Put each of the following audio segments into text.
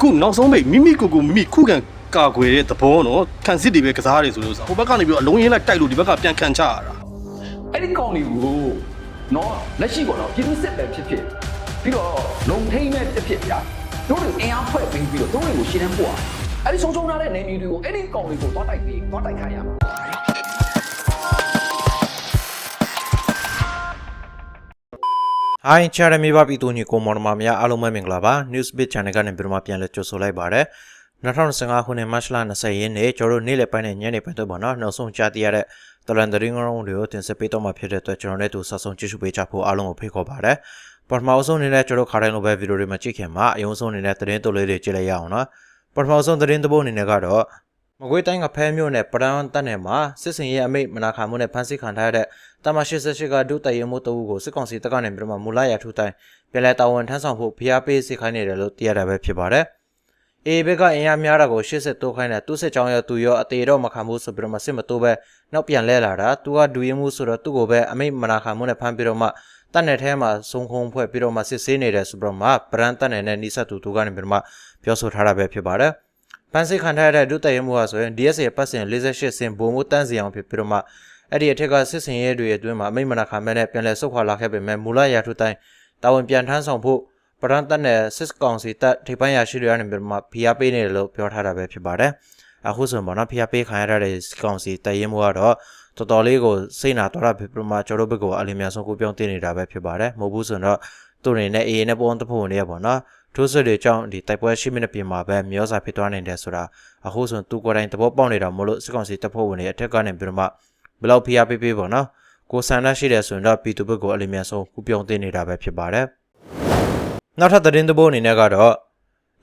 အခုနောက်ဆုံးပိတ်မိမိကိုယ်ကိုမိမိခုခံကာကွယ်တဲ့သဘောနော်ခံစစ်တွေပဲကစားရတယ်ဆိုလို့ဆိုဟိုဘက်ကနေပြီးတော့အလုံးရင်းလိုက်တိုက်လို့ဒီဘက်ကပြန်ခံချရတာအဲ့ဒီကောင်တွေကိုနော်လက်ရှိပေါ့နော်ပြည်သူစစ်ပဲဖြစ်ဖြစ်ပြီးတော့လုံထိန်ပဲဖြစ်ဖြစ်ဗျာတို့တွေအင်အားဖွဲ့ပြီးပြီးတော့တို့တွေကိုရှင်းတန်းပို့ရအဲ့ဒီဆုံးရှုံးထားတဲ့နေမျိုးတွေကိုအဲ့ဒီကောင်တွေကိုသွားတိုက်ပြီးသွားတိုက်ခိုင်းရမှာ ဟိုင်းချာရမီဘာပီတူညီကိုမော်ဒမာများအားလုံးပဲမင်္ဂလာပါ Newsbit Channel ကနေပြန်မှပြန်လည်ကြိုဆိုလိုက်ပါရစေ2015ခုနှစ်မတ်လ20ရက်နေ့ကျွန်တော်တို့နေ့လည်ပိုင်းနဲ့ညနေပိုင်းတော့ပေါ့နော်နောက်ဆုံးကြားသိရတဲ့တလန်ဒရင်းငရုံတွေကိုတင်ဆက်ပေးတော့မှာဖြစ်တဲ့အတွက်ကျွန်တော်တို့ဆက်ဆုံးကြည့်ရှုပေးကြဖို့အားလုံးကိုဖိတ်ခေါ်ပါရစေပထမဆုံးအနေနဲ့ကျွန်တော်ခါတိုင်းလိုပဲဗီဒီယိုတွေမှာကြည့်ခင်မှာအယုံဆုံးအနေနဲ့သတင်းတိုလေးတွေကြည့်လိုက်ရအောင်နော်ပထမဆုံးသတင်းတစ်ပုဒ်အနေနဲ့ကတော့ မကွေးတိုင်းကဖဲမြို့နယ်ပရန်တက်နယ်မှာစစ်စင်ရဲ့အမိတ်မနာခံမှုနဲ့ဖမ်းဆီးခံထားရတဲ့တမ88ကဒုတရမှုတအုပ်ကိုစစ်ကောင်စီတပ်ကနေပြီးတော့မှမူလရထူတိုင်းပြည်လဲတာဝန်ထမ်းဆောင်ဖို့ဖိအားပေးစစ်ခိုင်းနေတယ်လို့သိရတာပဲဖြစ်ပါတယ်။အေဘက်ကအင်အားများတာကိုရှစ်ဆက်တိုးခိုင်းတဲ့သူစစ်ကြောင်းရသူရောအသေးတော့မခံဘူးဆိုပြီးတော့မှစစ်မတိုးပဲနောက်ပြန်လဲလာတာသူကဒူရင်မှုဆိုတော့သူ့ကိုပဲအမိတ်မနာခံမှုနဲ့ဖမ်းပြီးတော့မှတက်နယ်ထဲမှာစုံခုံဖွဲ့ပြီးတော့မှစစ်ဆေးနေတယ်ဆိုပြီးတော့မှပရန်တက်နယ်နဲ့နိစက်သူသူကနေပြီးတော့မှပြောဆိုထားတာပဲဖြစ်ပါတယ်။ ပန်းစိတ်ခံထားရတဲ့ဒုတရမှုဟာဆိုရင် DSA ပတ်စင်48စင်ဘုံမှုတန်းစီအောင်ဖြစ်ပြီးတော့မှအဲ့ဒီအထက်ကစစ်စင်ရဲတွေအတွင်းမှာအမိတ်မနာခံမဲ့နဲ့ပြန်လဲဆုတ်ခွာလာခဲ့ပေမဲ့မူလရာထူတိုင်းတာဝန်ပြန်ထမ်းဆောင်ဖို့ပရန်တက်နဲ့စစ်ကောင်စီတပ်ထိပ်ပိုင်းရာရှိတွေကနေပြီးတော့မှဖိအားပေးနေတယ်လို့ပြောထားတာပဲဖြစ်ပါတယ်။အခုဆိုရင်ပေါ့နော်ဖိအားပေးခံရတဲ့စစ်ကောင်စီတပ်ရင်းမှုကတော့တော်တော်လေးကိုစိတ်နာတော်တာဖြစ်ပြီးတော့မှကျွန်တော်တို့ဘက်ကိုအလင်းများဆုံးကိုပြောင်းတင်နေတာပဲဖြစ်ပါတယ်။မဟုတ်ဘူးဆိုရင်တော့သူတွေနဲ့ AA နဲ့ပုံတဖို့နေရပေါ့နော်။ ထိုးစစ်တွေကြောင့်ဒီတိုက်ပွဲရှိမိတဲ့ပြင်မှာပဲမျောစာဖြစ်သွားနိုင်တယ်ဆိုတာအခုဆိုရင်သူကိုယ်တိုင်သဘောပေါက်နေတာမလို့စစ်ကောင်စီတပ်ဖွဲ့ဝင်တွေအထက်ကနေပြီးတော့မှဘယ်လောက်ဖိအားပေးပေးပေါ့နော်။ကိုဆန္ဒရှိတယ်ဆိုရင်တော့ပြည်သူဘက်ကိုအလင်းများဆုံးကိုပြောင်းတင်နေတာပဲဖြစ်ပါတယ်။နောက်ထပ်သတင်းသဘောအနေနဲ့ကတော့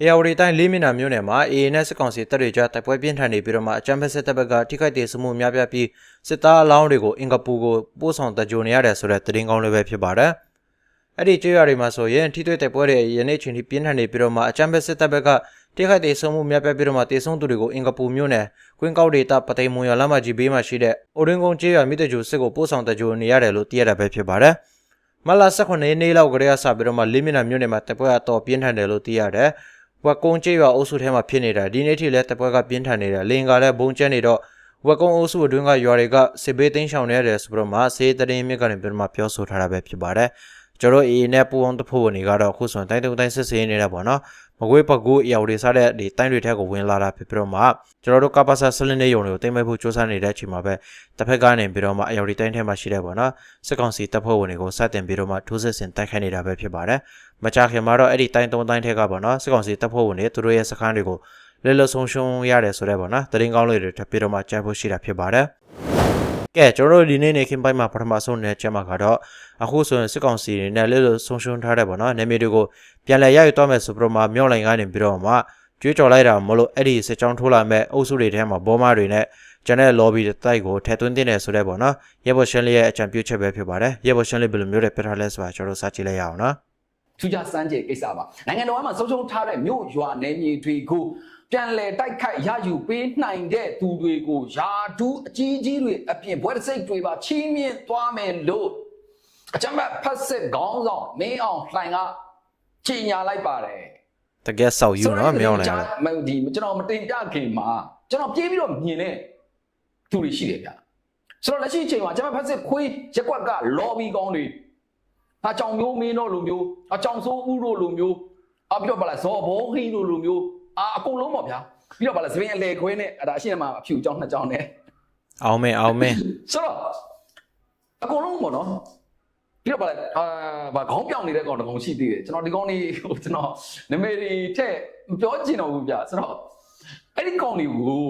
အေယာဝတီတိုင်းလေးမျက်နှာမြို့နယ်မှာ AA နဲ့စစ်ကောင်စီတပ်တွေကြားတိုက်ပွဲပြင်းထန်နေပြီးတော့မှအကြမ်းဖက်စစ်တပ်ဘက်ကထိခိုက်ဒေသမှုများပြားပြီးစစ်သားအလောင်းတွေကိုအင်ကာပူကိုပို့ဆောင်တကြိုနေရတယ်ဆိုတဲ့သတင်းကောင်းလေးပဲဖြစ်ပါတယ်။ အဲ့ဒီကြေးရွာတွေမှာဆိုရင်ထိတွေ့တိုက်ပွဲတွေယနေ့ချိန်ထိပြင်းထန်နေပြီးတော့မှအကြမ်းဖက်စစ်တပ်ဘက်ကထိခိုက်ဒေသမှုများပြားပြီးတော့မှတေဆုံးသူတွေကိုအင်ကာပူမြို့နယ်ကွင်းကောက်ဒေတာပသိမ်မွန်ရွာလမ်းမကြီးဘေးမှာရှိတဲ့အိုရင်းကုန်းကြေးရွာမိတ္တကျူစစ်ကိုပို့ဆောင်တကြိုနေရတယ်လို့သိရတာပဲဖြစ်ပါတယ်။မလာ18ရက်နေ့လောက်ကလေးကစပြီးတော့မှလေးမျက်နှာမြို့နယ်မှာတပွဲကတော့ပြင်းထန်တယ်လို့သိရတယ်။ဝက်ကုန်းကျေးရွာအုပ်စုထဲမှာဖြစ်နေတာဒီနေ့ထိလည်းတပွဲကပြင်းထန်နေတာလင်ကလည်းဘုံကျဲနေတော့ဝက်ကုန်းအုပ်စုအတွင်းကရွာတွေကစစ်ဘေးသိမ်းရှောင်နေရတယ်ဆိုပြီးတော့မှစေးတရင်မြစ်ကနေပြီးတော့မှပြောဆိုထားတာပဲဖြစ်ပါတယ်။ ကျွန်တော်အေးနဲ့ပူအောင်တဖို့ဝင်နေကတော့အခုဆိုရင်တိုင်းတုံတိုင်းစစ်ဆေးနေတာပေါ့နော်။မကွေးပကူအယောတွေစားတဲ့ဒီတိုင်းတွေထက်ကိုဝင်လာတာဖြစ်ပြီးတော့မှကျွန်တော်တို့ကပ္ပစာဆလင်းနေရုံတွေကိုတိမ့်မဲ့ဖို့စူးစမ်းနေတဲ့အချိန်မှာပဲတစ်ဖက်ကနေပြီးတော့မှအယောတွေတိုင်းထဲမှာရှိတဲ့ပေါ့နော်။စစ်ကောင်စီတပ်ဖွဲ့ဝင်တွေကိုစတင်ပြီးတော့မှထိုးစစ်ဆင်တိုက်ခိုက်နေတာပဲဖြစ်ပါတယ်။မကြခင်မှာတော့အဲ့ဒီတိုင်းသုံးတိုင်းထက်ကပေါ့နော်စစ်ကောင်စီတပ်ဖွဲ့ဝင်တွေသူတို့ရဲ့စခန်းတွေကိုလဲလှဆုံးရှုံးရတယ်ဆိုတဲ့ပေါ့နော်တရင်ကောင်းလေးတွေထပ်ပြီးတော့မှကြားဖို့ရှိတာဖြစ်ပါတယ်။ ကဲကျွန်တော်တို့ဒီနေ့နေခင်းပိုင်းမှာပထမဆုံးနေချက်မှာကတော့အခုဆိုရင်စစ်ကောင်စီတွေနဲ့လဲလှဆုံးရှုံးထားတဲ့ပေါ့နော်နေမီတွေကိုပြန်လဲရယူတော့မယ်ဆိုပြီးတော့မှမြောက်လိုင်ကနေပြီးတော့မှကျွေးကြော်လိုက်တာမလို့အဲ့ဒီစစ်ကြောင်းထိုးလာမဲ့အုပ်စုတွေထဲမှာဘောမတွေနဲ့ကျန်တဲ့ lobby တိုက်ကိုထည့်သွင်းတင်တယ်ဆိုတဲ့ပေါ့နော်ရေဘော်ရှင်းလေးရဲ့အကြံပြုချက်ပဲဖြစ်ပါတယ်ရေဘော်ရှင်းလေးဘယ်လိုမျိုးတွေပြထားလဲဆိုတာကျွန်တော်တို့စကြည့်လိုက်ရအောင်နော်ထူးခြားစမ်းကြဲကိစ္စပါနိုင်ငံတော်မှာဆုံးရှုံးထားတဲ့မြို့ရွာနယ်မြေတွေကို ပြန်လည်တိုက်ခိုက်ရယူပေးနိုင်တဲ့သူတွေကိုယာဒူးအကြီးကြီးတွေအပြင်ဘွဲတစိတ်တွေပါချီးမြှင့်သွားမယ်လို့အကြမ်းဖက်ဖက်စစ်ခေါင်းဆောင်မင်းအောင်လှိုင်ကကြီးညာလိုက်ပါတယ်တကယ်ဆောက်ယူနော်မြောင်းနေတယ်မဟုတ်ဒီကျွန်တော်မတင်ပြခင်မှာကျွန်တော်ပြေးပြီးတော့မြင်တဲ့သူတွေရှိတယ်ဗျဆိုတော့လက်ရှိအချိန်မှာကျွန်တော်ဖက်စစ်ခွေးရက်ကွက်က lobby ကောင်းတွေအကြောင်မျိုးမင်းတို့လိုမျိုးအကြောင်ဆိုးဦးတို့လိုမျိုးအပြီးတော့ဗလာဇော်ဘောခီတို့လိုမျိုး အာအကုန်လုံးပေါ့ဗျာပြီးတော့ဗလာသပင်းအလေခွဲနဲ့အဲ့ဒါအရှင်းမှာအဖြူအကြောင်းနှစ်ကြောင်းနဲ့အောင်မင်းအောင်မင်းဆိုတော့အကုန်လုံးပေါ့နော်ပြီးတော့ဗလာအာဗာခေါင်းပြောင်နေတဲ့ကောင်တစ်ကောင်ရှိသေးတယ်ကျွန်တော်ဒီကောင်လေးဟိုကျွန်တော်နမေရီထက်မပြောချင်တော့ဘူးဗျဆိုတော့အဲ့ဒီကောင်လေးကို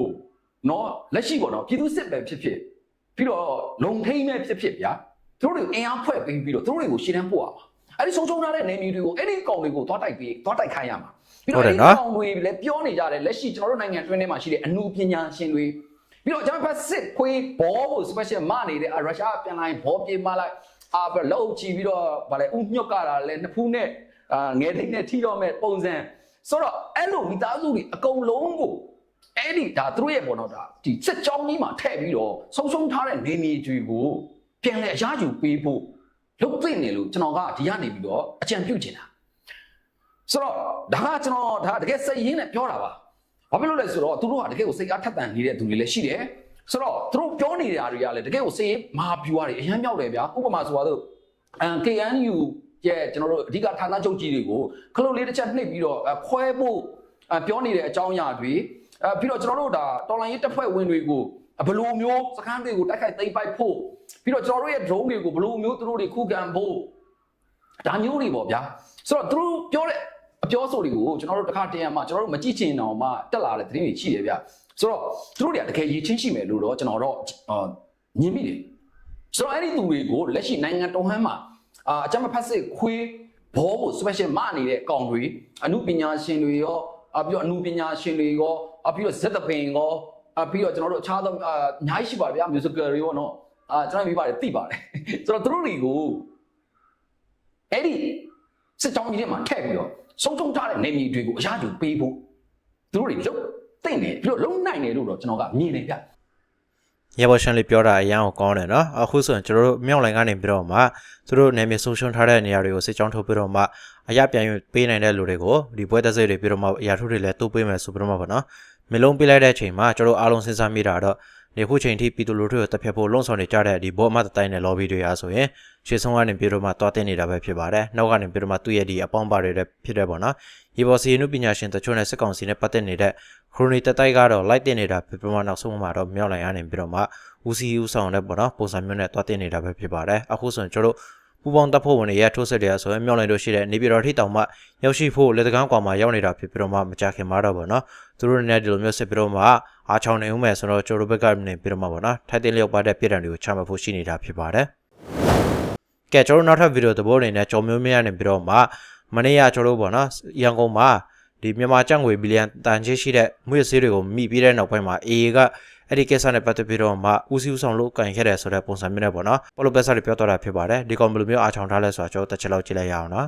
နော်လက်ရှိပေါ့နော်ပြည်သူစစ်ပဲဖြစ်ဖြစ်ပြီးတော့လုံထိန်ပဲဖြစ်ဖြစ်ဗျာသူတို့တွေအင်အားဖွဲ့ပြီးပြီးတော့သူတို့တွေကိုရှင်းတန်းပို့ရမှာအဲ့ဒီဆုံးရှုံးထားတဲ့နေမျိုးတွေကိုအဲ့ဒီကောင်တွေကိုသွားတိုက်ပြီးသွားတိုက်ခိုင်းရမှာ ပြီးတော့အဲ့ဒီကောင်တွေလည်းပြောနေကြတယ်လက်ရှိကျွန်တော်တို့နိုင်ငံတွင်းထဲမှာရှိတဲ့အမှုပညာရှင်တွေပြီးတော့ကျွန်တော်ဖက်စစ်ခွေးဘောကို special မနေတဲ့ရုရှားပြန်လာရင်ဘောပြေးမလိုက်အာဘလောက်ချီပြီးတော့ဗာလဲဥညွတ်ကတာလဲနှစ်ဖူးနဲ့အာငယ်ထိတ်နဲ့ထိတော့မဲ့ပုံစံဆိုတော့အဲ့လိုမိသားစုတွေအကုန်လုံးကိုအဲ့ဒီဒါသူတို့ရဲ့ပေါ့နော်ဒါဒီစစ်ကြောင်းကြီးမှာထည့်ပြီးတော့ဆုံးရှုံးထားတဲ့နေမြေတွေကိုပြန်လဲအရယူပေးဖို့လုပ်သိနေလို့ကျွန်တော်ကဒီကနေပြီးတော့အကြံပြုချင်တာ ဆိုတော့ဒါကကျွန်တော်ဒါတကယ်စိတ်ရင်းနဲ့ပြောတာပါဘာဖြစ်လို့လဲဆိုတော့သူတို့ကတကယ်ကိုစိတ်အားထက်သန်နေတဲ့သူတွေလည်းရှိတယ်ဆိုတော့သူတို့ပြောနေတဲ့ຢာတွေကလည်းတကယ်ကိုစိတ်ရင်းမဟာပြူရတယ်အရင်မြောက်တယ်ဗျာဥပမာဆိုတော့အန် KNU ရဲ့ကျွန်တော်တို့အဓိကဌာနချုပ်ကြီးတွေကိုခလုတ်လေးတစ်ချက်နှိပ်ပြီးတော့ခွဲဖို့ပြောနေတဲ့အကြောင်းအရာတွေအဲပြီးတော့ကျွန်တော်တို့ဒါတော်လိုင်းရေးတပ်ဖွဲ့ဝင်တွေကိုဘယ်လိုမျိုးစခန်းတွေကိုတိုက်ခိုက်သိမ်းပိုက်ဖို့ပြီးတော့ကျွန်တော်တို့ရဲ့ drone တွေကိုဘယ်လိုမျိုးသူတို့တွေခုခံဖို့ဒါမျိုးတွေပေါ့ဗျာဆိုတော့သူတို့ပြောတဲ့ အပြောဆိုတွေကိုကျွန်တော်တို့တစ်ခါတည်းမှကျွန်တော်တို့မကြည့်ချင်တော့မှတက်လာတဲ့သတင်းတွေရှိတယ်ဗျဆိုတော့သူတို့တွေကတကယ်ရည်ချင်းရှိမယ်လို့တော့ကျွန်တော်တော့ညင်မိတယ်ဆိုတော့အဲ့ဒီသူတွေကိုလက်ရှိနိုင်ငံတော်ဟမ်းမှာအာအကြမ်းမဖက်စစ်ခွေးဘောကို special မနေတဲ့ကောင်တွေအမှုပညာရှင်တွေရောအပြီးတော့အမှုပညာရှင်တွေရောအပြီးတော့ဇက်တပင်ရောအပြီးတော့ကျွန်တော်တို့အခြားသောအများကြီးရှိပါဗျာ musical တွေရောနော်အာကျွန်တော်မိပါတယ်သိပါတယ်ဆိုတော့သူတို့တွေကိုအဲ့ဒီစစ်ကြောင်းကြီးထဲမှာထည့်ပြီးတော့ ဆုံးဆုံးထားတဲ့နေမြေတွေကိုအရာယူပေးဖို့သူတို့တွေလုံးသိမ့်နေပြီးတော့လုံးနိုင်တယ်လို့တော့ကျွန်တော်ကမြင်နေဗျရေဘော်ရှန်လေးပြောတာအရန်ကိုကောင်းတယ်နော်အခုဆိုရင်ကျွန်တော်တို့မြောက်လိုင်းကနေပြီးတော့မှသူတို့နာမည်ဆုံးရှုံးထားတဲ့နေရာတွေကိုစစ်ကြောင်းထုတ်ပြီးတော့မှအရပြန်ပေးနိုင်တဲ့လူတွေကိုဒီပွဲသက်စိတ်တွေပြီးတော့မှအရာထုတွေလည်းတိုးပေးမယ်ဆိုပြီးတော့မှပေါ့နော်မလုံးပေးလိုက်တဲ့အချိန်မှာကျွန်တော်အားလုံးစဉ်းစားမိတာတော့ ဒီခုချိန်ထိပြည်သူလူထုကိုတက်ဖြတ်ဖို့လုံဆောင်နေကြတဲ့ဒီဘောအမတ်တိုင်းတဲ့ lobby တွေအားဆိုရင်ရှေ့ဆုံးကနေပြီးတော့မှတွားတင်နေတာပဲဖြစ်ပါတယ်နောက်ကနေပြီးတော့မှသူ့ရဲ့ဒီအပေါင်းပါတွေလည်းဖြစ်တယ်ပေါ့နော်ရေဘော်စီနုပညာရှင်တချို့နဲ့စစ်ကောင်စီနဲ့ပတ်သက်နေတဲ့ခရိုနီတတိုက်ကတော့လိုက်တင်နေတာဖြစ်ပြီးမှနောက်ဆုံးမှာတော့မြောက်လိုင်းကနေပြီးတော့မှဦးစီးဦးဆောင်တဲ့ပေါ့နော်ပုံစံမျိုးနဲ့တွားတင်နေတာပဲဖြစ်ပါတယ်အခုဆိုရင်ကျွန်တော်တို့ ပူပေါင်းတပ်ဖွဲ့ဝင်တွေရဲ့ထိုးစစ်တွေဆိုရင်မြောက်လိုက်လို့ရှိတဲ့နေပြည်တော်ထိတောင်မှရောက်ရှိဖို့လက်တကန်းကွာမှာရောက်နေတာဖြစ်ပြီးတော့မှမကြခင်မှာတော့ပေါ့နော်သူတို့နဲ့ဒီလိုမျိုးစစ်ပြီးတော့မှအားချောင်းနေဦးမယ်ဆိုတော့ကျွန်တော်တို့ဘက်ကနေပြီးတော့မှပေါ့နော်ထိုက်တင်လျောက်ပါတဲ့ပြည်တံတွေကိုချမှတ်ဖို့ရှိနေတာဖြစ်ပါတယ်ကဲကျွန်တော်နောက်ထပ်ဗီဒီယိုသဘောအနေနဲ့ကြော်မျိုးများနေပြီးတော့မှမနေ့ကကျွန်တော်တို့ပေါ့နော်ရန်ကုန်မှာဒီမြန်မာကျပ်ငွေဘီလီယံတန်ချင်းရှိတဲ့မွေးဆေးတွေကိုမိပြီးတဲ့နောက်ပိုင်းမှာ AA က အဲ့ဒီကိစ္စနဲ့ပတ်သက်ပြီးတော့မှဦးစီးဦးဆောင်လို့ကန်ခဲ့တယ်ဆိုတဲ့ပုံစံမျိုးနဲ့ပေါ့နော်ပေါ်လိုပက်ဆာတွေပြောတော့တာဖြစ်ပါတယ်ဒီကောင်ဘယ်လိုမျိုးအားချောင်ထားလဲဆိုတာကျွန်တော်တစ်ချက်လောက်ကြည့်လိုက်ရအောင်နော်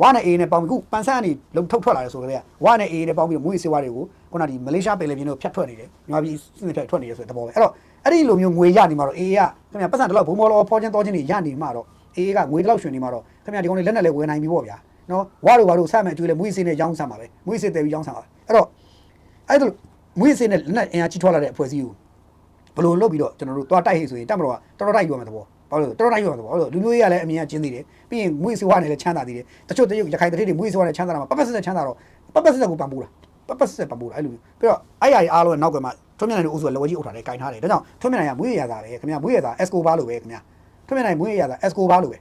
ဝါနဲ့အေးနဲ့ပေါင်းပြီးခုပန်ဆန်းကနေလုံထုတ်ထွက်လာတယ်ဆိုကြတဲ့ဝါနဲ့အေးနဲ့ပေါင်းပြီးမွေးစေဝါတွေကိုခုနဒီမလေးရှားပယ်လယ်ပြင်တို့ဖြတ်ထွက်နေတယ်မြန်မာပြည်စနစ်ဖြတ်ထွက်နေတယ်ဆိုတဲ့သဘောပဲအဲ့တော့အဲ့ဒီလိုမျိုးငွေရနေမှာတော့အေးကခင်ဗျာပတ်စံတလောက်ဘုံမော်လောဖောချင်းတော်ချင်းတွေရနေမှာတော့အေးကငွေတလောက်ရှင်နေမှာတော့ခင်ဗျာဒီကောင်လေးလက်နဲ့လည်းဝယ်နိုင်ပြီပေါ့ဗျာနော်ဝါတို့ဝါတို့ဆက်မဲ့အကျွေးလည်းမွေးစေနဲ့ရောင်းဆမ်းပါပဲမွေးစေတယ်ပြီးရောင်းဆမ်းပါအဲ့တော့အဲ့ဒါ မွေးစေနဲ့လက်နဲ့အင်အားကြီးထွက်လာတဲ့အဖွဲ့အစည်းကိုဘယ်လိုလုပ်ပြီးတော့ကျွန်တော်တို့သွားတိုက်ဟိဆိုရင်တက်မတော်ကတော်တော်တိုက်ယူရမှာသဘောဘာလို့တော်တော်တိုက်ယူရမှာသဘောအဲ့လိုလူမျိုးရေးကလည်းအမြင်ကကျင်းသေးတယ်ပြီးရင်မွေးစေဝါနဲ့လည်းချမ်းသာသေးတယ်တချို့တရုတ်ရခိုင်တတိတွေမွေးစေဝါနဲ့ချမ်းသာတာမှာပတ်ပတ်ဆက်ဆက်ချမ်းသာတော့ပတ်ပတ်ဆက်ဆက်ကိုပံ့ပိုးတာပတ်ပတ်ဆက်ဆက်ပံ့ပိုးတာအဲ့လိုပြီးတော့အဲ့အရာကြီးအားလုံးနောက်ကမှထွန်းမြတ်နိုင်တို့အုပ်စုကလောကြီးအုပ်ထားတယ်ကင်ထားတယ်ဒါကြောင့်ထွန်းမြတ်နိုင်ကမွေးရတာပဲခင်ဗျာမွေးရတာ Escobar လိုပဲခင်ဗျာထွန်းမြတ်နိုင်မွေးရတာ Escobar လိုပဲ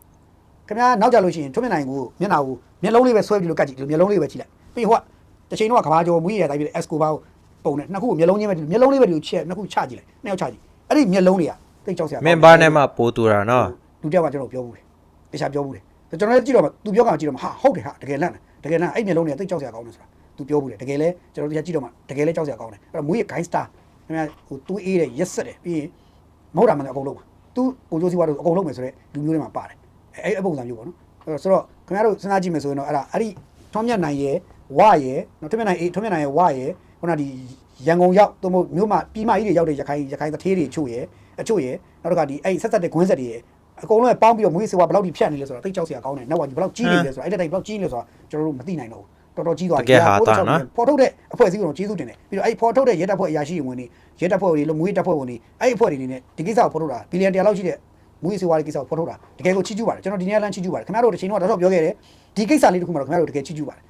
ခင်ဗျာနောက်ကြလို့ရှိရင်ထွန်းမြတ်နိုင်ကိုမျက်နှာကိုမျက်လုံးလေးပဲဆွဲပြီးလို့ကတ်ကြည့်လို့မျက်လုံးလေးပဲကြည့်လိုက်ပြီးဟိုကတစ်ချိန်တော့ကဘာကျော်မွေးရတာပြီး Escobar ကို ပုံနဲ့နှစ်ခုကိုမျက်လုံးချင်းပဲမျက်လုံးလေးပဲဒီလိုချက်နှစ်ခုချကြည့်လိုက်နှစ်ယောက်ချကြည့်အဲ့ဒီမျက်လုံးတွေကတိတ်ကြောက်စရာ မင်းဘာနဲ့မှပိုးတူတာနော် လူတယောက်ကကျွန်တော်ပြောဘူးတယ်တခြားပြောဘူးတယ်ကျွန်တော်လည်းကြည့်တော့မှ तू ပြောကကြည့်တော့မှဟာဟုတ်တယ်ဟာတကယ်လန့်တယ်တကယ်လန့်အဲ့မျက်လုံးတွေကတိတ်ကြောက်စရာကောင်းတယ်ဆိုတာ तू ပြောဘူးတယ်တကယ်လဲကျွန်တော်တရားကြည့်တော့မှတကယ်လဲကြောက်စရာကောင်းတယ်အဲ့တော့မွေးရ gangster ခင်ဗျာဟို तू အေးတယ်ရက်ဆက်တယ်ပြီးရင်မဟုတ်တာမှလည်းအကုန်လုံးပါ तू ကိုကျိုးစီဝါတို့အကုန်လုံးမယ်ဆိုတော့လူမျိုးတွေမှာပါတယ်အဲ့အဲ့ပုံစံမျိုးပေါ့နော်အဲ့တော့ဆိုတော့ခင်ဗျားတို့စဉ်းစားကြည့်မယ်ဆိုရင်တော့အဲ့ဒါအဲ့ဒီထွန်းမြတ်နိုင်ရဲ့ဝရဲ့နော်ထွန်းမြတ်နိုင်အေးထွန်းမြတ်နိုင်ရဲ့ဝရဲ့ ခုနဒီရန်ကုန်ရောက်သို့မဟုတ်မြို့မှာပြည်မကြီးတွေရောက်တဲ့ရခိုင်ရခိုင်တထေးတွေချို့ရဲ့အချို့ရဲ့နောက်တစ်ခါဒီအဲ့ဆက်ဆက်တဲ့ခွင်းဆက်တွေရဲ့အကုန်လုံးပေါင်းပြီးတော့မွေးစေဝါဘယ်လောက်ထိဖြတ်နေလဲဆိုတော့တိတ်ကြောက်စရာကောင်းတယ်နောက်ဝါကြီးဘယ်လောက်ကြီးနေလဲဆိုတော့အဲ့တဲ့တိုင်းဘယ်လောက်ကြီးနေလဲဆိုတော့ကျွန်တော်တို့မသိနိုင်တော့ဘူးတော်တော်ကြီးသွားပြီဖော်ထုတ်တဲ့အဖွဲ့အစည်းကတော့ကျေးဇူးတင်တယ်ပြီးတော့အဲ့ဖော်ထုတ်တဲ့ရဲတပ်ဖွဲ့အရာရှိဝင်နေရဲတပ်ဖွဲ့တွေလို့မွေးတပ်ဖွဲ့ဝင်နေအဲ့အဖွဲ့တွေနေနဲ့ဒီကိစ္စကိုဖော်ထုတ်တာဘီလီယံတရာလောက်ရှိတဲ့မွေးစေဝါကိစ္စကိုဖော်ထုတ်တာတကယ်ကိုချီးကျူးပါတယ်ကျွန်တော်ဒီနေ့လမ်းချီးကျူးပါတယ်ခင်ဗျားတို့တစ်ချိန်တော့တော်တော်ပြောခဲ့တယ်ဒီကိစ္စလေးတစ်ခုမှတော့ခင်ဗျားတို့တကယ်ချီးကျူးပါတယ်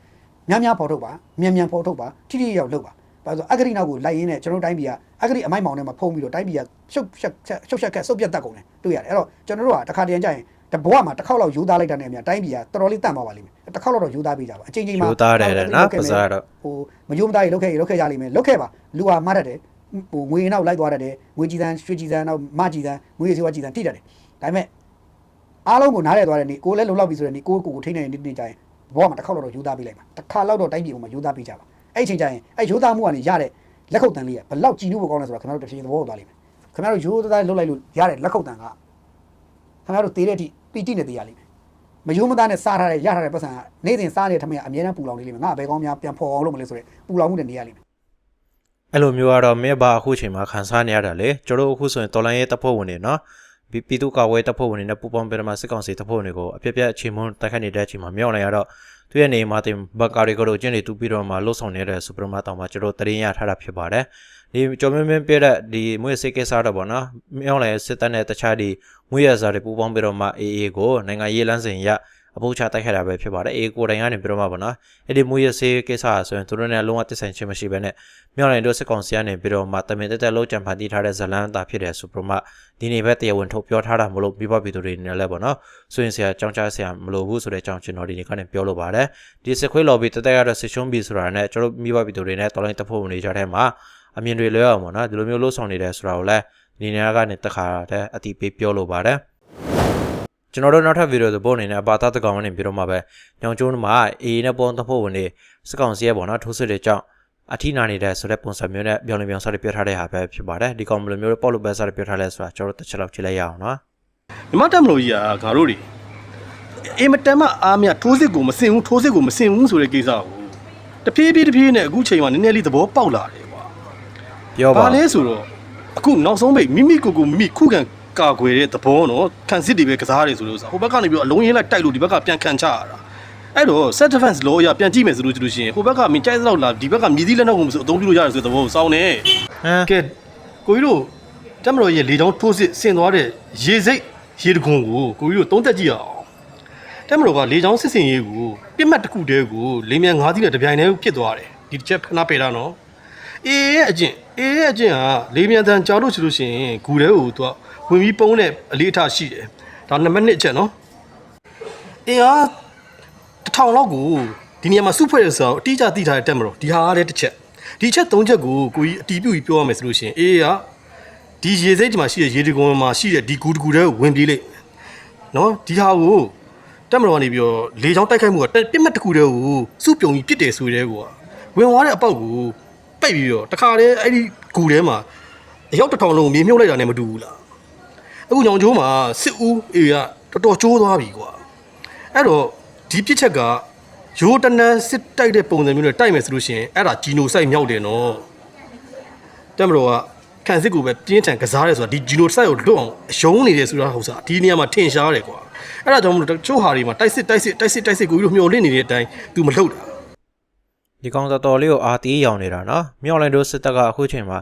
များများဖော်ထုတ်ပါမြန်မြန်ဖော်ထုတ်ပါထိထိရောက်လုပ်ပါဘာလို့အဂရိနောက်ကိုလိုက်ရင်းနဲ့ကျွန်တော်တိုင်းပြည်ကအဂရိအမိုက်မောင်ထဲမှာဖုံးပြီးတော့တိုင်းပြည်ကရှုပ်ရှက်ရှုပ်ရှက်ခက်စုပ်ပြတ်တတ်ကုန်တယ်တွေ့ရတယ်အဲ့တော့ကျွန်တော်တို့ကတစ်ခါတည်းကြရင်တဘဝမှာတစ်ခေါက်လောက်ယူသားလိုက်တာနဲ့အများတိုင်းပြည်ကတော်တော်လေးတန့်သွားပါလိမ့်မယ်တစ်ခေါက်လောက်တော့ယူသားပေးကြပါအချိန်ချင်းမှာယူသားတယ်တဲ့နော်ပစားတော့ဟိုမယုံမသားရေလောက်ခဲ့ရေလောက်ခဲ့ကြလိမ့်မယ်လောက်ခဲ့ပါလူဟာမှားတတ်တယ်ဟိုငွေနောက်လိုက်သွားတတ်တယ်ငွေကြည်စံရွှေကြည်စံနောက်မကြည်စံငွေစီဝါကြည်စံထိတတ်တယ်ဒါပေမဲ့အားလုံးကိုနားလဲသွားတဲ့နေ့ကိုလည်းလုံလောက်ပြီဆိုတဲ့နေ့ကိုကိုကိုထိနေနေနေကြရင် ဘဝမှာတစ်ခေါက်တော့ယူသားပေးလိုက်ပါတစ်ခါလောက်တော့တိုင်းပြည်မှာယူသားပေးကြပါအဲ့အချိန်ကျရင်အဲ့ယူသားမှုကနေရတဲ့လက်ခုပ်တန်လေးကဘလောက်ကြည်နူးဖို့ကောင်းလဲဆိုတော့ခင်ဗျားတို့တစ်ချိန်သဘောပေါက်သွားလိမ့်မယ်ခင်ဗျားတို့ယူသားလှုပ်လိုက်လို့ရတဲ့လက်ခုပ်တန်ကခင်ဗျားတို့တေးတဲ့အထိပီတိနဲ့တေးရလိမ့်မယ်မယုံမသားနဲ့စားထားတဲ့ရထားတဲ့ပတ်စံကနေ့စဉ်စားနေတဲ့ထမင်းကအများအားပူလောင်နေလိမ့်မယ်ငါဘယ်ကောင်းများပြန်ဖော်အောင်လုပ်မလဲဆိုတဲ့ပူလောင်မှုနဲ့နေရလိမ့်မယ်အဲ့လိုမျိုးကတော့မင်းဘာအခုချိန်မှာခန်းစားနေရတာလေကျွန်တော်တို့အခုဆိုရင်တော်လိုင်းရဲ့တပ်ဖွဲ့ဝင်တွေနော် ပြည်ပြည်သူ့ကာကွယ်တပ်ဖွဲ့ဝင်တွေနဲ့ပူးပေါင်းပြီးတော့မှစစ်ကောင်စီတပ်ဖွဲ့ဝင်တွေကိုအပြက်ပြက်အချိန်မွန်းတိုက်ခိုက်နေတဲ့အချိန်မှာမြောက်လိုက်ရတော့သူရဲ့နေမှာတင်ဘကာရီကတော့ကျင်းနေတူပြီးတော့မှလှုပ်ဆောင်နေတဲ့စူပရာမာတောင်မှာကျွန်တော်တင်ရထားတာဖြစ်ပါတယ်ဒီကျော်မင်းမင်းပြတဲ့ဒီမွေးစိတ်ကိစ္စတော့ပေါ့နော်မြောင်းလည်းစစ်တပ်နဲ့တခြားဒီမွေးရစားတွေပူပေါင်းပြီးတော့မှအေးအေးကိုနိုင်ငံရေးလမ်းစဉ်ရ အဖို့ချတိုက်ခဲ့တာပဲဖြစ်ပါတယ်အေးကိုတိုင်ကနေပြီးတော့မှပေါ့နော်အဲ့ဒီမွေးရစေးကိစ္စဆိုရင်သူတို့နဲ့လုံးဝတစ်ဆိုင်ချင်းမရှိဘဲနဲ့မြောင်းလည်းတို့စစ်ကောင်စီကနေပြီးတော့မှတမင်တက်တက်လုံးကြံဖန်တီးထားတဲ့ဇလန်းတာဖြစ်တဲ့စူပရာမာဒီနေ့ပဲတရားဝင်ထုတ်ပြောထားတာမလို့ပြပပြည်သူတွေနဲ့လည်းပေါ့နော်ဆိုရင်ဆရာကြောင်းချဆရာမလို့ဘူးဆိုတဲ့အကြောင်းကျွန်တော်ဒီနေ့ကနေပြောလို့ပါတယ်ဒီစစ်ခွေး lobby တက်တက်ရတော့စစ်ရှုံးပြီဆိုတာနဲ့ကျွန်တော်မိဘပြည်သူတွေနဲ့တော်လိုင်းတဖို့နေကြတဲ့မှာအမြင်တွေလွဲအောင်ပေါ့နော်ဒီလိုမျိုးလှုပ်ဆောင်နေတယ်ဆိုတာကိုလည်းဒီနေရာကနေတခါတည်းအတိပေးပြောလို့ပါတယ် ကျွန်တော်တို့နောက်ထပ်ဗီဒီယိုသဘောအနေနဲ့ဘာသာတကောင်ကနေပြီးတော့မှပဲညောင်ကျုံးမှာအေးနဲ့ပုံတဖို့ဝင်နေစကောင်စီရဲ့ပေါ့နော်ထိုးစစ်တွေကြောင့်အထိနာနေတဲ့ဆိုတဲ့ပုံစံမျိုးနဲ့ပြောင်းလဲပြောင်းစားတွေပြောထားတဲ့ဟာပဲဖြစ်ပါတယ်ဒီကောင်ဘယ်လိုမျိုးပေါ့လို့ပဲစားတွေပြောထားလဲဆိုတာကျွန်တော်တို့တစ်ချက်လောက်ကြည့်လိုက်ရအောင်နော်မြမတက်မလို့ကြီးကငါတို့တွေအင်မတန်မှအားမြထိုးစစ်ကိုမစင်ဘူးထိုးစစ်ကိုမစင်ဘူးဆိုတဲ့ကိစ္စကိုတဖြည်းဖြည်းတဖြည်းနဲ့အခုချိန်မှာနည်းနည်းလေးသဘောပေါက်လာတယ်ကွာပြောပါဘာလဲဆိုတော့အခုနောက်ဆုံးပိတ်မိမိကိုယ်ကိုမိမိခုခံ ကာကွယ်တဲ့သဘောနော်ခံစစ်တွေပဲကစားရတယ်ဆိုလို့ဆိုဟိုဘက်ကနေပြီးတော့အလုံးရင်းလိုက်တိုက်လို့ဒီဘက်ကပြန်ခံချရတာအဲ့တော့ set defense law ရပြန်ကြည့်မယ်ဆိုလို့ကျလို့ရှိရင်ဟိုဘက်ကမင်းကြိုက်သလောက်လာဒီဘက်ကမြည်သီးလက်နောက်ကိုမဆိုအသုံးပြုလို့ရတယ်ဆိုတဲ့သဘောကိုစောင်းနေဟမ်ကဲကိုကြီးတို့တက်မတော်ရဲ့လေချောင်းထိုးစစ်ဆင်သွားတဲ့ရေစိတ်ရေတခွန်ကိုကိုကြီးတို့သုံးသက်ကြည့်ရအောင်တက်မတော်ကလေချောင်းစစ်စင်ရေးကိုပြစ်မှတ်တစ်ခုတည်းကိုလေမြန်ငါးသီးနဲ့တပြိုင်တည်းဖြစ်သွားတယ်ဒီတစ်ချက်ခဏပယ်တာနော်အေးရဲ့အကျင့်အေးရဲ့အကျင့်ဟာလေမြန်တန်ကြောက်လို့ရှိလို့ရှိရင်ဂူထဲကိုသူက ဝင်ပြီးပုံးတဲ့အလေးအထားရှိတယ်ဒါနံပါတ်1အချက်နော်အင်းအားတစ်ထောင်လောက်ကိုဒီနေရာမှာစုဖွဲ့ရဆိုတော့အတိအကျသိထားတဲ့တက်မတော်ဒီဟာကလည်းတစ်ချက်ဒီချက်သုံးချက်ကိုကိုကြီးအတီးပြုတ်ပြီးပြောရမယ်ဆိုလို့ရှိရင်အေးကဒီရေစိတ်ဒီမှာရှိတဲ့ရေတကုံမှာရှိတဲ့ဒီဂူတကူတဲ့ဝင်ပြေးလိုက်နော်ဒီဟာကိုတက်မတော်ကနေပြီးတော့လေချောင်းတိုက်ခိုက်မှုကပြစ်မှတ်တစ်ခုတည်းကိုစုပြုံကြီးပြစ်တယ်ဆိုတဲ့ကွာဝင်သွားတဲ့အပေါက်ကိုပိတ်ပြီးတော့တခါတည်းအဲ့ဒီဂူထဲမှာအရောက်တစ်ထောင်လုံးမြေမြုပ်လိုက်တာနဲ့မတူဘူးလား အခုညောင်ကျိုးမှာစစ်ဦးအေးကတော်တော်ကျိုးသွားပြီကွာအဲ့တော့ဒီပြစ်ချက်ကရိုးတနန်းစစ်တိုက်တဲ့ပုံစံမျိုးနဲ့တိုက်မယ်ဆိုလို့ရှိရင်အဲ့ဒါဂျီနိုဆိုက်မြောက်တယ်နော်တက်မတော်ကခံစစ်ကိုပဲပြင်းထန်ကစားရဲဆိုတာဒီဂျီနိုဆိုက်ကိုလွတ်အောင်အယုံနေတယ်ဆိုတာဟုတ်စားဒီနေရာမှာထင်ရှားတယ်ကွာအဲ့ဒါကြောင့်မလို့ချို့ဟာတွေမှာတိုက်စစ်တိုက်စစ်တိုက်စစ်တိုက်စစ်ကိုကြီးတို့မျောလင့်နေတဲ့အတိုင်း तू မလှုပ်တာဒီကောင်တော်တော်လေးကိုအာတီးရောင်နေတာနော်မြောက်လိုင်းတို့စစ်တပ်ကအခုချိန်မှာ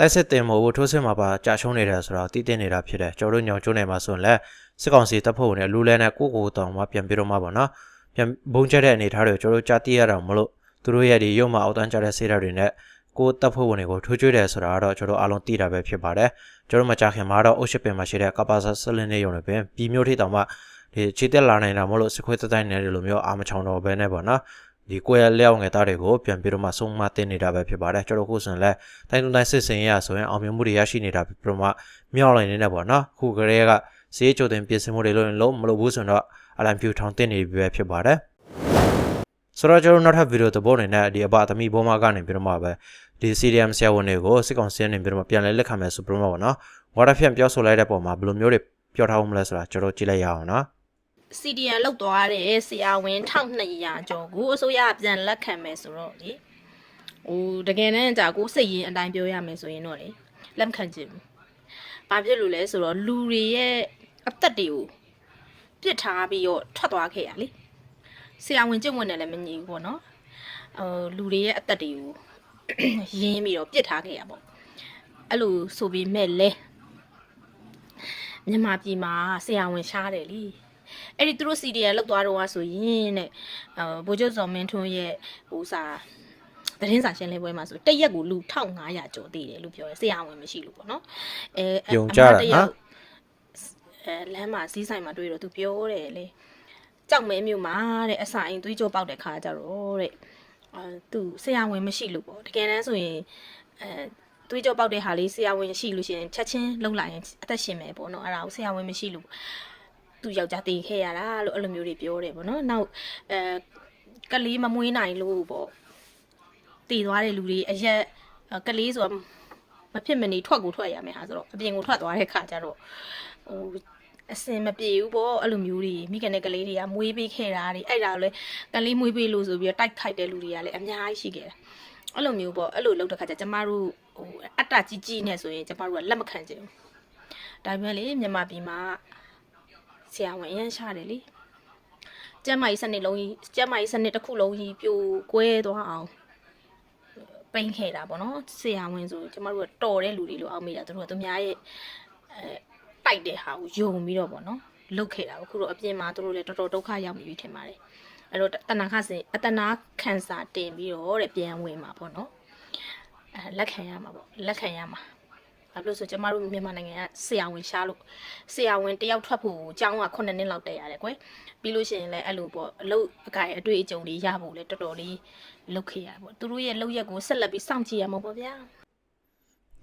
တိုက်စစ်တင်မို့ဘူးထိုးစစ်မှာပါကြာရှုံးနေတယ်ဆိုတော့တီးတင်နေတာဖြစ်တယ်ကျော်တို့ညောင်ကျုံးနေမှာဆိုရင်လည်းစစ်ကောင်စီတပ်ဖွဲ့ဝင်နဲ့လူလဲနဲ့ကိုကိုတောင်မှပြန်ပြီးတော့မှပေါ့နော်ပြန်ဘုံကျတဲ့အနေထားတွေကိုကျော်တို့ကြားသိရတာမလို့သူတို့ရဲ့ဒီရုပ်မှာအောက်တန်းကြတဲ့စေးတွေနဲ့ကိုတပ်ဖွဲ့ဝင်တွေကိုထိုးကျွေးတယ်ဆိုတာကတော့ကျော်တို့အားလုံးသိတာပဲဖြစ်ပါတယ်ကျော်တို့မကြခင်မှာတော့အုတ်ရှစ်ပင်မှာရှိတဲ့ကပ္ပဆာဆလင်းနေရုံနဲ့ပင်ပြည်မျိုးထိတောင်မှဒီခြေတက်လာနေတာမလို့စခွေးတက်တိုင်းနေတယ်လို့မျိုးအာမချောင်တော့ဘဲနဲ့ပေါ့နော် ဒီကိုရလျောက်ငယ်သားတွေကိုပြန်ပြီးတော့မှဆုံးမတင်နေတာပဲဖြစ်ပါတယ်ကျွန်တော်ခုဆိုရင်လဲတိုင်းတုံတိုင်းစစ်စင်ရဆိုရင်အောင်မြင်မှုတွေရရှိနေတာပြီးတော့မှမြောက်လိုက်နေနေပေါ့နော်ခုကလေးကဈေးချိုတင်ပြင်ဆင်မှုတွေလုပ်ရင်လုံးမလုပ်ဘူးဆိုတော့အလံဖြူထောင်တင်နေပြီပဲဖြစ်ပါတယ်ဆိုတော့ကျွန်တော်နောက်ထပ်ဗီဒီယိုသဘောနေနဲ့ဒီအပါသမီဘောမကနေပြီးတော့မှပဲဒီ CDM ဆရာဝန်တွေကိုစစ်ကောင်စီနေပြီးတော့မှပြန်လဲလက်ခံမယ်ဆိုပြီးတော့မှပေါ့နော်ဝါရဖြန့်ပြောဆိုလိုက်တဲ့ပုံမှာဘယ်လိုမျိုးတွေပြောထားအောင်မလဲဆိုတာကျွန်တော်ကြည့်လိုက်ရအောင်နော် CDN လောက်သွားတဲ့ဆရာဝန်1200ကျော်ကိုအစိုးရကပြန်လက်ခံမယ်ဆိုတော့လေဟိုတကယ်တမ်းကြာကိုစိတ်ရင်းအတိုင်းပြောရမယ်ဆိုရင်တော့လေလက်မခံချင်ဘူး။ဘာဖြစ်လို့လဲဆိုတော့လူတွေရဲ့အသက်တွေကိုပြစ်ထားပြီးတော့ထွက်သွားခဲ့ရလေ။ဆရာဝန်ကျင့်ဝင်တယ်လည်းမညီဘူးပေါ့နော်။ဟိုလူတွေရဲ့အသက်တွေကိုရင်းပြီးတော့ပြစ်ထားခဲ့ရပေါ့။အဲ့လိုဆိုပြီးမဲ့လဲမြန်မာပြည်မှာဆရာဝန်ရှားတယ်လी အဲ့ဒီသူတို့ CDN လောက်သွားတော့ဆိုရင်တဲ့ဟိုဗိုလ်ချုပ်စော်မင်းထွန်းရဲ့ဟိုစာသတင်းစာရှင်းလင်းပွဲမှာဆိုတရက်ကိုလူ1500ကျော်သေးတယ်လို့ပြောတယ်ဆရာဝန်မရှိလို့ပေါ့နော်အဲယုံကြတာနော်အဲလမ်းမှာစီးဆိုင်မှာတွေ့တော့သူပြောတယ်လေကြောက်မဲမြို့မှာတဲ့အစာအိမ်သွေးကြောပေါက်တဲ့ခါကျတော့တဲ့အဲသူဆရာဝန်မရှိလို့ပေါ့တကယ်တမ်းဆိုရင်အဲသွေးကြောပေါက်တဲ့ဟာလေးဆရာဝန်ရှိလို့ရှိရင်ချက်ချင်းလုံလိုက်ရင်အသက်ရှင်မယ်ပေါ့နော်အဲ့ဒါကိုဆရာဝန်မရှိလို့ သူယောက်ျားတည်ခဲ့ရတာလို့အဲ့လိုမျိုးတွေပြောတယ်ပေါ့နော်နောက်အဲကလေးမမွေးနိုင်လို့ပေါ့တည်သွားတဲ့လူတွေအရက်ကလေးဆိုတော့မဖြစ်မနေထွက်ကိုထွက်ရမယ်ဟာဆိုတော့အပြင်ကိုထွက်သွားတဲ့ခါကျတော့ဟိုအစင်မပြေဘူးပေါ့အဲ့လိုမျိုးတွေမိခင်နဲ့ကလေးတွေကမွေးပေးခဲ့တာတွေအဲ့ဒါလည်းကလေးမွေးပေးလို့ဆိုပြီးတော့တိုက်ခိုက်တဲ့လူတွေကလည်းအများကြီးရှိခဲ့တာအဲ့လိုမျိုးပေါ့အဲ့လိုလုပ်တဲ့ခါကျကျမတို့ဟိုအတ္တကြီးကြီးနဲ့ဆိုရင်ကျမတို့ကလက်မခံကြဘူးဒါပေမဲ့လေမြန်မာပြည်မှာ ဆရာဝန်အရင်ရှာတယ်လေကျကျမ်းမာရေးစနစ်လုံးကြီးကျမ်းမာရေးစနစ်တစ်ခုလုံးကြီးပြိုကွဲသွားအောင်ပိန်ခဲ့တာပေါ့နော်ဆရာဝန်ဆိုကျမတို့ကတော်တဲ့လူတွေလို့အောက်မိတာသူတို့ကသူများရဲ့အဲတိုက်တဲ့ဟာကိုယုံပြီးတော့ပေါ့နော်လုတ်ခဲ့တာအခုတော့အပြင်မှာသူတို့လည်းတော်တော်ဒုက္ခရောက်နေပြီထင်ပါတယ်အဲ့တော့တဏ္ဍခစင်အတနာခန်စာတင်ပြီးတော့တဲ့ပြန်ဝင်မှာပေါ့နော်အဲလက်ခံရမှာပေါ့လက်ခံရမှာ ဘာလို့လဲဆိုကျမတို့မြန်မာနိုင်ငံကဆရာဝန်ရှားလို့ဆရာဝန်တယောက်ထွက်ဖို့အကြောင်းက9နှစ်လောက်တည်ရတယ်ကွယ်ပြီးလို့ရှိရင်လည်းအဲ့လိုပေါ့အလုတ်အကင်အတွေ့အကြုံတွေရဖို့လည်းတော်တော်လေးလုပ်ခဲ့ရပေါ့သူတို့ရဲ့လုပ်ရက်ကိုဆက်လက်ပြီးစောင့်ကြည့်ရမှာပေါ့ဗျာ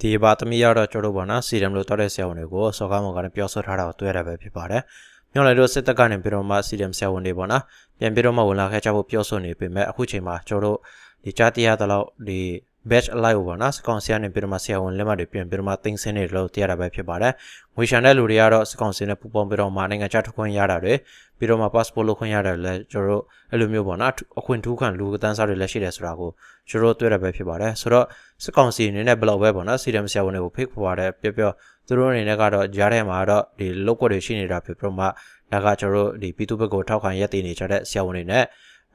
ဒီဘာသမီးရတော့ကျွန်တော်တို့ဗောနော်စီရမ်လို့တောက်တဲ့ဆရာဝန်တွေကိုစော်ကားမော်ကနေပြောဆိုထားတာကိုတွေ့ရတာပဲဖြစ်ပါတယ်။မြောက်လိုက်တော့စစ်တပ်ကနေပြီးတော့မှစီရမ်ဆရာဝန်တွေဗောနော်ပြန်ပြီးတော့မှဝင်လာခဲ့ကြဖို့ပြောဆိုနေပေမဲ့အခုချိန်မှာကျွန်တော်တို့ဒီကြားတရားတလောက်ဒီ batch alive ဗောနော်စကောင်ဆရာနေပြီးတော့မှဆရာဝန်လက်မှတ်တွေပြန်ပြီးတော့မှတင်ဆင်းနေတယ်လို့သိရတာပဲဖြစ်ပါတယ်။ငွေရှာတဲ့လူတွေကတော့စကောင်ဆင်းနဲ့ပူပေါင်းပြီးတော့မှနိုင်ငံခြားထွက်ခွင့်ရတာတွေပြီးတော့မှ passport လုပ်ခွင့်ရတယ်လည်းကျွန်တော်တို့အဲ့လိုမျိုးဗောနော်အခွင့်ထူးခံလူတန်းစားတွေလည်းရှိတယ်ဆိုတာကိုကျွန်တော်တို့တွေ့ရပဲဖြစ်ပါတယ်ဆိုတော့စကောင်စီအနေနဲ့ဘယ်လောက်ပဲဗောနော်စီရမ်ဆရာဝန်တွေကိုဖိတ်ခေါ်ရတယ်ပြောပြောသူတို့အနေနဲ့ကတော့ကြားထဲမှာတော့ဒီလောက်ကွက်တွေရှိနေတာဖြစ်ပြီးတော့မှဒါကကျွန်တော်တို့ဒီပြည်သူဘက်ကိုထောက်ခံရက်တည်နေကြတဲ့ဆရာဝန်တွေနဲ့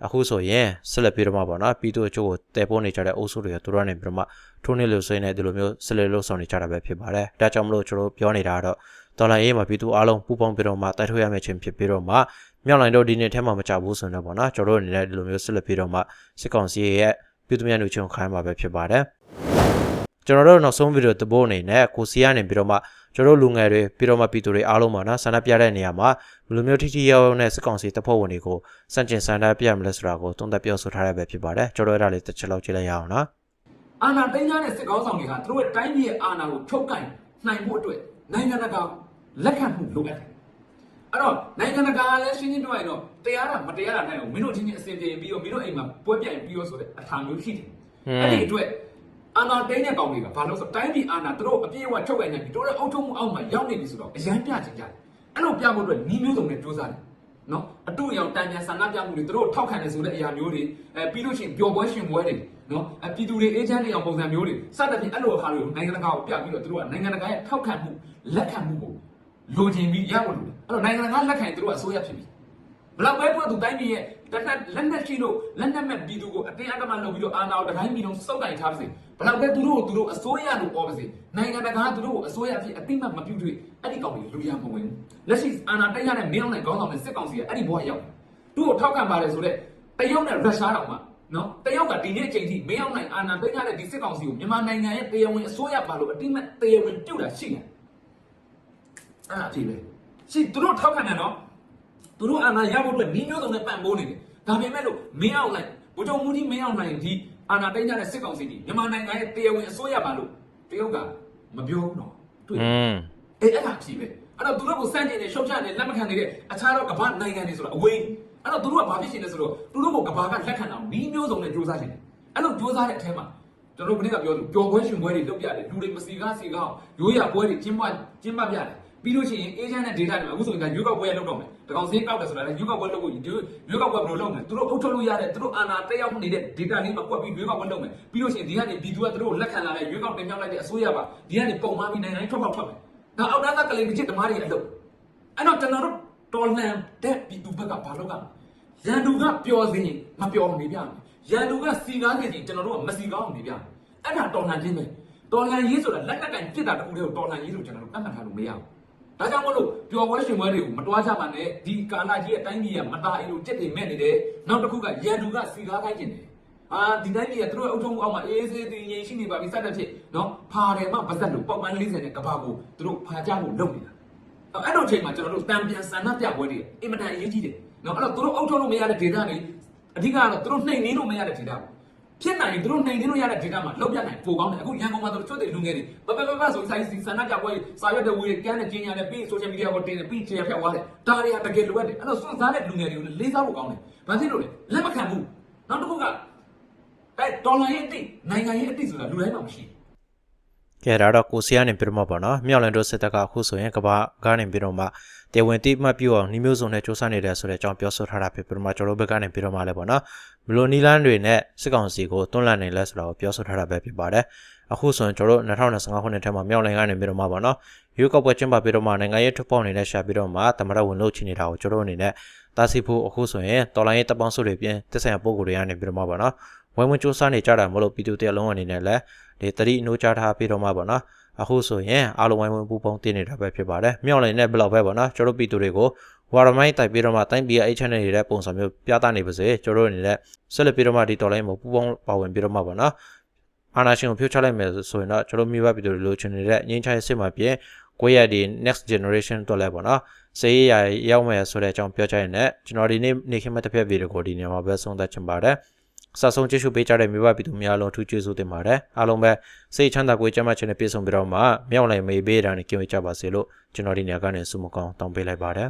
အခုဆိုရင်ဆက်လက်ပြီးတော့မှပေါ့နော်ပြည်သူအချို့ကိုတည်ပိုးနေကြတဲ့အုပ်စုတွေကသူတို့ကနေပြီးတော့မှထိုးနေလို့ဆိုရင်လည်းဒီလိုမျိုးဆက်လက်လို့ဆောင်နေကြတာပဲဖြစ်ပါတယ်ဒါကြောင့်မလို့ကျွန်တော်ပြောနေတာကတော့ဒေါ်လာရေးမှာပြည်သူအားလုံးပူးပေါင်းပြီးတော့မှတိုက်ထုတ်ရမယ့်ခြင်းဖြစ်ပြီးတော့မှမြောက်လိုင်းတို့ဒီနေ့ထဲမှာမကြဘူးဆိုတော့ပေါ့နော်ကျွန်တော်တို့အနေနဲ့ဒီလိုမျိုးဆက်လက်ပြီးတော့မှစစ်ကောင်စီရဲ့ပြည်သူများလူချုံခိုင်းမှာပဲဖြစ်ပါတယ်ကျွန်တော်တို့နောက်ဆုံးဗီဒီယိုတပိုးအနေနဲ့ကိုစီကနေပြီးတော့မှ ကျွန်တော်တို့လူငယ်တွေပြီးတော့မှပြည်သူတွေအားလုံးပါနော်ဆန္ဒပြတဲ့နေရာမှာဘယ်လိုမျိုးထိထိရောက်ရောက်နဲ့စစ်ကောင်စီတပ်ဖွဲ့ဝင်တွေကိုစန့်ကျင်ဆန္ဒပြမလဲဆိုတာကိုသုံးသပ်ပြောဆိုထားရပဲဖြစ်ပါတယ်ကျွန်တော်အဲ့ဒါလေးတစ်ချက်လောက်ကြည့်လိုက်ရအောင်နော်အာဏာသိမ်းထားတဲ့စစ်ကောင်းဆောင်တွေကသူတို့ရဲ့တိုင်းပြည်ရဲ့အာဏာကိုထုတ်ကင်နိုင်ဖို့အတွက်နိုင်ငံတကာလက်ခံမှုလိုအပ်တယ်။အဲ့တော့နိုင်ငံတကာကလည်းရှင်းရှင်းပြောရရင်တော့တရားတာမတရားတာနိုင်အောင်မင်းတို့ချင်းချင်းအစဉ်ပြေပြီးတော့မင်းတို့အိမ်မှာပွဲပြိုင်ပြီးတော့ဆိုတဲ့အထာမျိုးရှိတယ်။အဲ့ဒီအတွက် အာဏာသိမ်းတဲ့ကောင်တွေကဘာလို့ဆိုတိုင်းပြည်အာဏာသူတို့အပြည့်အဝထုတ်ကင်နိုင်ပြီတို့ရဲ့အုပ်ချုပ်မှုအောက်မှာရောက်နေပြီဆိုတော့အရန်ပြချင်ကြတယ်။အဲ့လိုပြဖို့အတွက်နှီးမျိုးစုံနဲ့စူးစမ်းတယ်။နော်အတူရောင်တန်ပြန်ဆန္ဒပြမှုတွေသူတို့ထောက်ခံနေဆိုတဲ့အရာမျိုးတွေအဲပြီးလို့ရှိရင်ပျော်ပွဲရှင်ပွဲတွေနော်အပြည်သူတွေအေဂျင့်တွေအောင်ပုံစံမျိုးတွေစသဖြင့်အဲ့လိုဟာတွေကိုနိုင်ငံတကာကိုပြပြီးတော့သူတို့ကနိုင်ငံတကာရဲ့ထောက်ခံမှုလက်ခံမှုကိုလိုချင်ပြီးရဖို့လိုတယ်အဲ့တော့နိုင်ငံတကာလက်ခံရင်သူတို့ကအစိုးရဖြစ်ပြီဘလောက်ပဲသူကသူတိုင်းပြည်ရဲ့ တနက်လက်နက်ရှိလို့လက်နက်မဲ့ပြည်သူကိုအတင်းအဓမ္မလုပ်ပြီးတော့အာဏာကိုတိုင်းပြည်လုံးစုပ်ကိုင်ထားပါစေဘလောက်ပဲသူတို့ကိုသူတို့အစိုးရလို့ပြောပါစေနိုင်ငံတကာကသူတို့ကိုအစိုးရအဖြစ်အတိမတ်မပြုတ်တွေ့အဲ့ဒီကောင်တွေလူရမဝင်ဘူးလက်ရှိအာဏာတိုက်ရတဲ့မင်းအောင်နဲ့ခေါင်းဆောင်နဲ့စစ်ကောင်စီကအဲ့ဒီဘဝရောက်သူ့ကိုထောက်ခံပါတယ်ဆိုတော့တရုတ်နဲ့ရုရှားတောင်မှနော်တရုတ်ကဒီနေ့အချိန်ထိမင်းအောင်နိုင်အာဏာသိမ်းရတဲ့ဒီစစ်ကောင်စီကိုမြန်မာနိုင်ငံရဲ့တရားဝင်အစိုးရပါလို့အတိမတ်တရားဝင်ပြုတ်တာရှိတယ်အဲ့ဒါအဖြစ်ပဲရှိသူတို့ထောက်ခံတယ်နော် သူတို့အာဏာရဖို့အတွက်နှီးမျိုးစုံနဲ့ပံ့ပိုးနေတယ်ဒါပေမဲ့လို့မင်းအောင်နိုင်ဗိုလ်ချုပ်မူကြီးမင်းအောင်နိုင်ဒီအာဏာသိမ်းရတဲ့စစ်ကောင်စီဒီမြန်မာနိုင်ငံရဲ့တရားဝင်အစိုးရပါလို့တရုတ်ကမပြောဘူးနော်တွေ့อืมအေးအဲ့ဒါဖြစ်ပဲအဲ့တော့သူတို့ကိုစန့်ကျင်နေရှုတ်ချနေလက်မခံနေတဲ့အခြားသောကမ္ဘာနိုင်ငံတွေဆိုတာအဝေးအဲ့တော့သူတို့ကဘာဖြစ်ရှင်လဲဆိုတော့သူတို့ကိုကမ္ဘာကလက်ခံအောင်ဤမျိုးစုံနဲ့ကြိုးစားနေတယ်အဲ့လိုကြိုးစားတဲ့အထက်မှာကျွန်တော်တို့ကနေ့ကပြောသူပျော်ပွဲရှင်ပွဲတွေလုပ်ပြတယ်လူတွေမစီကားစီကားအောင်ရိုးရပွဲတွေကျင်းပကျင်းပပြတယ် ပြီးလို့ရှိရင် agent နဲ့ data တွေမှာအခုဆိုရင်ကရွေးကောက်ပွဲရလုပ်တော့မယ်တကောင်စင်းကောက်တယ်ဆိုတာလည်းရွေးကောက်ပွဲလုပ်ဖို့ရွေးကောက်ပွဲဘယ်လိုလုပ်မလဲသူတို့အုပ်ချုပ်လို့ရတဲ့သူတို့အာဏာတက်ရောက်နေတဲ့ data လေးမှာကွက်ပြီးရွေးကောက်ပွဲလုပ်မယ်ပြီးလို့ရှိရင်ဒီကနေပြည်သူကသူတို့လက်ခံလာတဲ့ရွေးကောက်တင်ပြလိုက်တဲ့အစိုးရပါဒီကနေပုံမှန်ပြီးနိုင်ငံထွက်ပေါက်ထွက်မယ်ဒါအောက်တန်းသားကလေးတစ်ချက်ဓမ္မတွေအလုပ်အဲ့တော့ကျွန်တော်တို့တော်လန်တဲ့ပြည်သူဘက်ကဘာလုပ်ကရန်သူကပျော်စင်မပျော်နေပြမယ်ရန်သူကစီကားနေရင်ကျွန်တော်တို့ကမစီကားအောင်နေပြမယ်အဲ့ဒါတော်လန်ခြင်းပဲတော်လန်ရေးဆိုတာလက်နက်ကင်ပြစ်တာတခုတည်းကိုတော်လန်ရေးလို့ကျွန်တော်တို့အမှတ်ထားလို့မရဘူး ဒါကြောင့်မလို့ပျော်ပွဲရှင်ပွဲတွေကိုမတွားကြပါနဲ့ဒီကာလကြီးရဲ့တိုင်းပြည်ကမตาအီလိုကြက်တွေမဲ့နေတယ်နောက်တစ်ခုကရန်သူကစီကားခိုင်းနေတယ်အာဒီတိုင်းပြည်ကသူတို့အုပ်ချုပ်မှုအောက်မှာအေးအေးဆေးဆေးတည်ငြိမ်ရှိနေပါပြီစတဲ့ဖြစ်နော်ဖာတယ်မှပါဇက်လို့ပေါက်ပန်း40နဲ့ကဘာကိုသူတို့ဖာကြဖို့လုပ်နေတာအဲ့တော့အဲ့လိုချိန်မှာကျွန်တော်တို့တံပြန်ဆန္ဒပြပွဲတွေအင်မတန်အရေးကြီးတယ်နော်အဲ့တော့သူတို့အုပ်ချုပ်လို့မရတဲ့ဒေတာတွေအဓိကတော့သူတို့နှိမ်နှင်းလို့မရတဲ့ဒေတာပေါ့ ဖြစ်နိုင်ရင်သူတို့နှိမ်နှင်းလို့ရတဲ့ဒေတာမှာလောက်ပြနိုင်ပိုကောင်းတယ်အခုရန်ကုန်မှာဆိုချွတ်တဲ့လူငယ်တွေပပပပဆိုဆိုင်စီဆန္ဒပြပွဲစာရွက်တွေဝေကန်းနဲ့ကျင်းရတယ်ပြီး social media ပေါ်တင်တယ်ပြီးချေဖြတ်သွားတယ်ဒါတွေကတကယ်လိုအပ်တယ်အဲ့တော့စွန့်စားတဲ့လူငယ်တွေကိုလေးစားဖို့ကောင်းတယ်ဘာဖြစ်လို့လဲလက်မခံဘူးနောက်တစ်ခုကအဲဒေါ်လာရဲ့အတိနိုင်ငံရဲ့အတိဆိုတာလူတိုင်းမှာမရှိဘူး ကဲဒါတော့ကိုစီကနေပြီးတော့မှပေါ့နော်မြောက်လန်တို့စစ်တပ်ကအခုဆိုရင်ကဘာကနေပြီးတော့မှတေဝင်တိမှတ်ပြအောင်နှီးမျိုးစုံနဲ့စူးစမ်းနေတယ်ဆိုတဲ့အကြောင်းပြောဆိုထားတာဖြစ်ပြီးတော့မှကျွန်တော်တို့ဘက်ကနေပြီးတော့မှလည်းပေါ့နော်ဘလိုနီလန်းတွေနဲ့စစ်ကောင်စီကိုတွန်းလှန်နေလဲဆိုတာကိုပြောဆိုထားတာပဲဖြစ်ပါတယ်အခုဆိုရင်ကျွန်တော်တို့2025ခုနှစ်ထဲမှာမြောက်လန်ကနေပြီးတော့မှပေါ့နော်ရွေးကောက်ပွဲကျင်းပပြီးတော့မှနိုင်ငံရေးထုတ်ပေါက်နေတဲ့ရှာပြီးတော့မှတမရဝင်လို့ချင်နေတာကိုကျွန်တော်တို့အနေနဲ့တာစီဖို့အခုဆိုရင်တော်လိုင်းရေးတပ်ပေါင်းစုတွေပြင်တက်ဆိုင်ရာပုံကိုယ်တွေကနေပြီးတော့မှပေါ့နော်ဝိုင်းဝန်းစူးစမ်းနေကြတာမလို့ပြည်သူတရလုံးအနေနဲ့လည်း ဒီတတိအနိုးကြားထားပြီးတော့မှပေါ့နော်အခုဆိုရင်အားလုံးဝိုင်းဝန်းပူပေါင်းတင်နေတာပဲဖြစ်ပါတယ်မြောက်လိုင်းနဲ့ဘယ်လောက်ပဲပေါ့နော်ကျွန်တော်တို့ပြည်သူတွေကိုဝါရမိုင်းတိုက်ပြီးတော့မှတိုင်းပြည်ရဲ့ channel တွေတဲ့ပုံစံမျိုးပြသနေပါစေကျွန်တော်တို့အနေနဲ့ဆက်လက်ပြီးတော့မှဒီတော်လိုင်းမှာပူပေါင်းပါဝင်ပြီးတော့မှပေါ့နော်အာနာရှင်ကိုဖြုတ်ချလိုက်မယ်ဆိုရင်တော့ကျွန်တော်မျိုးဘပြည်သူတွေလိုချင်နေတဲ့ငင်းချိုင်းစစ်မှာပြင်ကိုယ့်ရဲ့ဒီ next generation တော့လဲပေါ့နော်စေးရရောက်မယ်ဆိုတဲ့အကြောင်းပြောချင်တဲ့ကျွန်တော်ဒီနေ့နေခင်မဲ့တစ်ဖက်ဗီဒီယိုကိုဒီနေရာမှာပဲဆုံးသက်ချင်ပါတယ် စဆုံကြည့်ရှုပေးကြတဲ့မြို့ဘပြည်သူများလုံးထူးကျေးဇူးတင်ပါတယ်အားလုံးပဲစိတ်ချမ်းသာကိုယ်ကျမ်းမာခြင်းနဲ့ပြည့်စုံပြီးတော့မှမြောက်လိုက်မေးပေးတာနဲ့ကြင်ဝေးကြပါစေလို့ကျွန်တော်ဒီနေရာကနေဆုမကောင်းတောင်းပေးလိုက်ပါတယ်